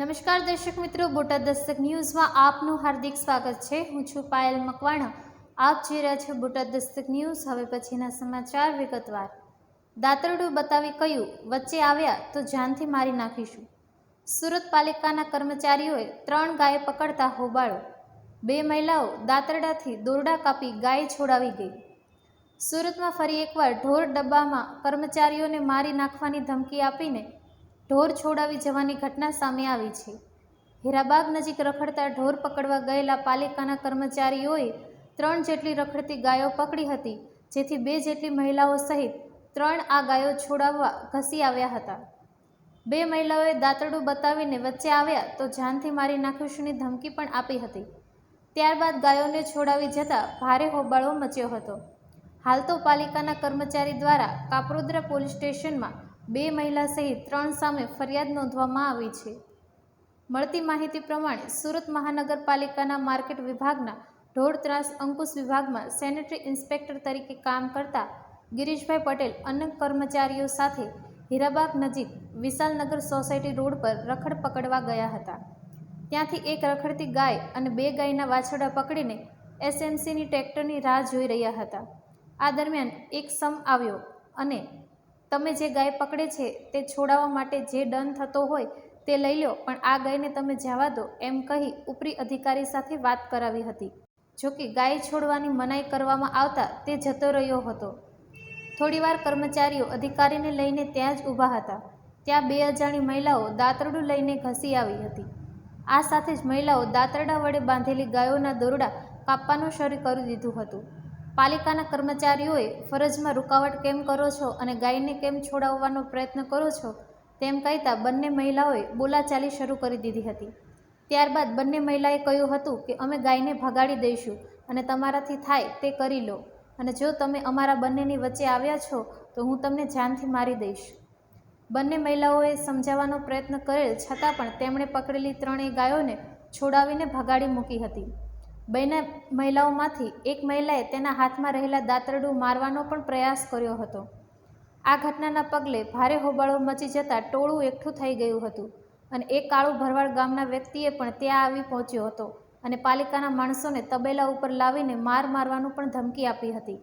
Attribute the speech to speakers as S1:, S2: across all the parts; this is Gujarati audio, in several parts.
S1: નમસ્કાર દર્શક મિત્રો, બોટાદ દસ્તક ન્યૂઝમાં આપનું હાર્દિક સ્વાગત છે. હું છું પાયલ મકવાણા. આપ જોઈ રહ્યા છો બોટાદ દસ્તક ન્યૂઝ, હવે પછીના સમાચાર વિગતવાર. દાતરડું બતાવી કહ્યું વચ્ચે આવ્યા તો જાનથી મારી નાખીશું. સુરત પાલિકાના કર્મચારીઓએ ત્રણ ગાય પકડતા હોબાળો. બે મહિલાઓ દાતરડાથી દોરડા કાપી ગાય છોડાવી ગઈ. સુરતમાં ફરી એકવાર ઢોર ડબ્બામાં કર્મચારીઓને મારી નાખવાની ધમકી આપીને ઢોર છોડાવી જવાની ઘટના સામે આવી છે. હીરાબાગ નજીક રખડતા ઢોર પકડવા ગયેલા પાલિકાના કર્મચારીઓએ ત્રણ જેટલી રખડતી ગાયો પકડી હતી, જેથી બે જેટલી મહિલાઓ સહિત ત્રણ આ ગાયો છોડાવવા ઘસી આવ્યા હતા. બે મહિલાઓએ દાંતરડું બતાવીને વચ્ચે આવ્યા તો જાનથી મારી નાખીશુંની ધમકી પણ આપી હતી. ત્યારબાદ ગાયોને છોડાવી જતા ભારે હોબાળો મચ્યો હતો. હાલ તો પાલિકાના કર્મચારી દ્વારા કાપરોદ્રા પોલીસ સ્ટેશનમાં બે મહિલા સહિત ત્રણ સામે ફરિયાદ નોંધવામાં આવી છે. મળતી માહિતી પ્રમાણે સુરત મહાનગરપાલિકાના માર્કેટ વિભાગના ઢોર ત્રાસ અંકુશ વિભાગમાં સેનેટરી ઇન્સ્પેક્ટર તરીકે કામ કરતા ગિરીશભાઈ પટેલ અન્ય કર્મચારીઓ સાથે હીરાબાગ નજીક વિશાલનગર સોસાયટી રોડ પર રખડ પકડવા ગયા હતા. ત્યાંથી એક રખડતી ગાય અને બે ગાયના વાછરડા પકડીને એસએમસીની ટ્રેક્ટરની રાહ જોઈ રહ્યા હતા. આ દરમિયાન એક સમ આવ્યો અને તમે જે ગાય પકડે છે તે છોડાવવા માટે જે દંડ થતો હોય તે લઈ લો, પણ આ ગાયને તમે જવા દો એમ કહી ઉપરી અધિકારી સાથે વાત કરાવી હતી. જોકે ગાય છોડવાની મનાઈ કરવામાં આવતા તે જતો રહ્યો હતો. થોડીવાર કર્મચારીઓ અધિકારીને લઈને ત્યાં જ ઊભા હતા. ત્યાં બે અજાણી મહિલાઓ દાંતરડું લઈને ઘસી આવી હતી. આ સાથે જ મહિલાઓ દાંતરડા વડે બાંધેલી ગાયોના દોરડા કાપવાનું શરૂ કરી દીધું હતું. પાલિકાના કર્મચારીઓએ ફરજમાં રૂકાવટ કેમ કરો છો અને ગાયને કેમ છોડાવવાનો પ્રયત્ન કરો છો તેમ કહેતા બંને મહિલાઓએ બોલાચાલી શરૂ કરી દીધી હતી. ત્યારબાદ બંને મહિલાએ કહ્યું હતું કે, અમે ગાયને ભગાડી દઈશું અને તમારાથી થાય તે કરી લો. અને જો તમે અમારા બંનેની વચ્ચે આવ્યા છો, તો હું તમને જાનથી મારી દઈશ. બંને મહિલાઓએ સમજાવવાનો પ્રયત્ન કરેલ છતાં પણ તેમણે પકડેલી ત્રણેય ગાયોને છોડાવીને ભગાડી મૂકી હતી. બંને મહિલાઓમાંથી એક મહિલાએ તેના હાથમાં રહેલા દાંતરડું મારવાનો પણ પ્રયાસ કર્યો હતો. આ ઘટનાના પગલે ભારે હોબાળો મચી જતાં ટોળું એકઠું થઈ ગયું હતું અને એક કાળું ભરવાડ ગામના વ્યક્તિએ પણ ત્યાં આવી પહોંચ્યો હતો અને પાલિકાના માણસોને તબેલા ઉપર લાવીને માર મારવાનું પણ ધમકી આપી હતી.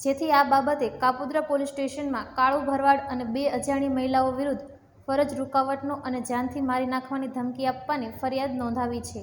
S1: જેથી આ બાબતે કાપુદ્રા પોલીસ સ્ટેશનમાં કાળું ભરવાડ અને બે અજાણી મહિલાઓ વિરુદ્ધ ફરજ રૂકાવટનો અને જાનથી મારી નાખવાની ધમકી આપવાની ફરિયાદ નોંધાવી છે.